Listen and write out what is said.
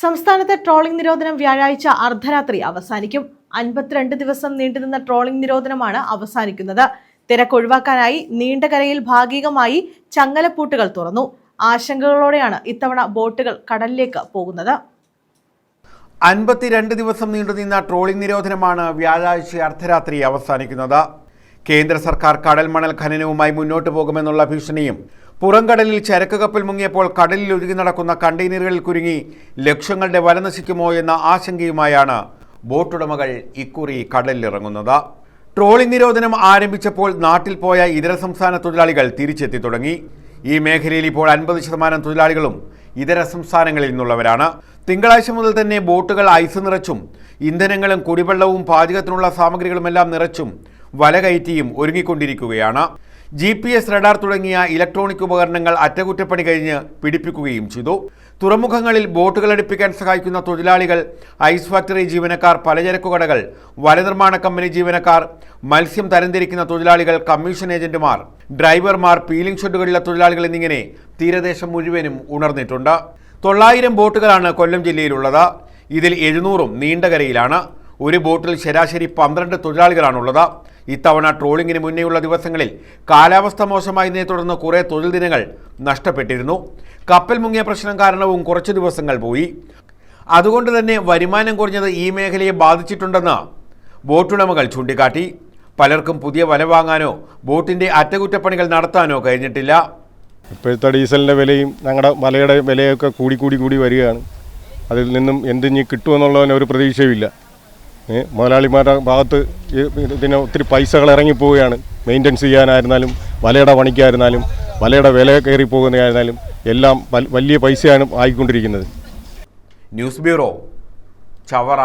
സംസ്ഥാനത്തെ ട്രോളിംഗ് നിരോധനം വ്യാഴാഴ്ച അർദ്ധരാത്രി അവസാനിക്കും. അൻപത്തിരണ്ട് ദിവസം നീണ്ടുനിന്ന ട്രോളിംഗ് നിരോധനമാണ് അവസാനിക്കുന്നത്. തിരക്ക് ഒഴിവാക്കാനായി നീണ്ടകരയിൽ ഭാഗികമായി ചങ്ങലപ്പൂട്ടുകൾ തുറന്നു. ആശങ്കകളോടെയാണ് ഇത്തവണ ബോട്ടുകൾ കടലിലേക്ക് പോകുന്നത്. അൻപത്തിരണ്ട് ദിവസം നീണ്ടുനിന്ന ട്രോളിംഗ് നിരോധനമാണ് വ്യാഴാഴ്ച അർദ്ധരാത്രി അവസാനിക്കുന്നത്. കേന്ദ്ര സർക്കാർ കടൽ മണൽ ഖനനവുമായി മുന്നോട്ട് പോകുമെന്നുള്ള ഭീഷണിയും പുറംകടലിൽ ചരക്ക് കപ്പൽ മുങ്ങിയപ്പോൾ കടലിൽ ഒഴുകി നടക്കുന്ന കണ്ടെയ്നറുകളിൽ കുരുങ്ങി ലക്ഷങ്ങളുടെ വല നശിക്കുമോ എന്ന ആശങ്കയുമായാണ് ബോട്ടുടമകൾ ഇക്കുറി കടലിലിറങ്ങുന്നത്. ട്രോളിംഗ് നിരോധനം ആരംഭിച്ചപ്പോൾ നാട്ടിൽ പോയ ഇതര സംസ്ഥാന തൊഴിലാളികൾ തിരിച്ചെത്തി തുടങ്ങി. ഈ മേഖലയിൽ ഇപ്പോൾ അൻപത് ശതമാനം തൊഴിലാളികളും ഇതര സംസ്ഥാനങ്ങളിൽ നിന്നുള്ളവരാണ്. തിങ്കളാഴ്ച മുതൽ തന്നെ ബോട്ടുകൾ ഐസ് നിറച്ചും ഇന്ധനങ്ങളും കുടിവെള്ളവും പാചകത്തിനുള്ള സാമഗ്രികളുമെല്ലാം നിറച്ചും വല കയറ്റിയും ഒരുങ്ങിക്കൊണ്ടിരിക്കുകയാണ്. ജി പി എസ് റഡാർ തുടങ്ങിയ ഇലക്ട്രോണിക് ഉപകരണങ്ങൾ അറ്റകുറ്റപ്പണി കഴിഞ്ഞ് പിടിപ്പിക്കുകയും ചെയ്തു. തുറമുഖങ്ങളിൽ ബോട്ടുകൾ അടുപ്പിക്കാൻ സഹായിക്കുന്ന തൊഴിലാളികൾ ഐസ് ഫാക്ടറി ജീവനക്കാർ പലചരക്കു കടകൾ വലനിർമ്മാണ കമ്പനി ജീവനക്കാർ മത്സ്യം തരംതിരിക്കുന്ന തൊഴിലാളികൾ കമ്മീഷൻ ഏജന്റുമാർ ഡ്രൈവർമാർ പീലിംഗ് ഷെഡുകളിലെ തൊഴിലാളികൾ എന്നിങ്ങനെ തീരദേശം മുഴുവനും ഉണർന്നിട്ടുണ്ട്. തൊള്ളായിരം ബോട്ടുകളാണ് കൊല്ലം ജില്ലയിലുള്ളത്. ഇതിൽ എഴുന്നൂറും നീണ്ടകരയിലാണ്. ഒരു ബോട്ടിൽ ശരാശരി പന്ത്രണ്ട് തൊഴിലാളികളാണുള്ളത്. ഇത്തവണ ട്രോളിങ്ങിന് മുന്നേയുള്ള ദിവസങ്ങളിൽ കാലാവസ്ഥ മോശമായതിനെ തുടർന്ന് കുറേ തൊഴിൽ ദിനങ്ങൾ നഷ്ടപ്പെട്ടിരുന്നു. കപ്പൽ മുങ്ങിയ പ്രശ്നം കാരണവും കുറച്ച് ദിവസങ്ങൾ പോയി. അതുകൊണ്ട് തന്നെ വരുമാനം കുറഞ്ഞത് ഈ മേഖലയെ ബാധിച്ചിട്ടുണ്ടെന്ന് ബോട്ടുടമകൾ ചൂണ്ടിക്കാട്ടി. പലർക്കും പുതിയ വല വാങ്ങാനോ ബോട്ടിന്റെ അറ്റകുറ്റപ്പണികൾ നടത്താനോ കഴിഞ്ഞിട്ടില്ല. ഇപ്പോഴത്തെ ഡീസലിന്റെ വിലയും ഞങ്ങളുടെ മലയുടെ വിലയൊക്കെ കൂടി കൂടി കൂടി വരികയാണ്. അതിൽ നിന്നും എന്തിഞ്ഞ് കിട്ടുമെന്നുള്ളതിന് ഒരു പ്രതീക്ഷയുമില്ല. മുതലാളിമാരുടെ ഭാഗത്ത് പിന്നെ ഒത്തിരി പൈസകൾ ഇറങ്ങിപ്പോവുകയാണ് മെയിന്റെനൻസ് ചെയ്യാനായിരുന്നാലും വലയുടെ പണിക്കായിരുന്നാലും വലയുടെ വില കയറി പോകുന്നതായിരുന്നാലും എല്ലാം വലിയ പൈസയാണ് ആയിക്കൊണ്ടിരിക്കുന്നത്. News bureau Chavara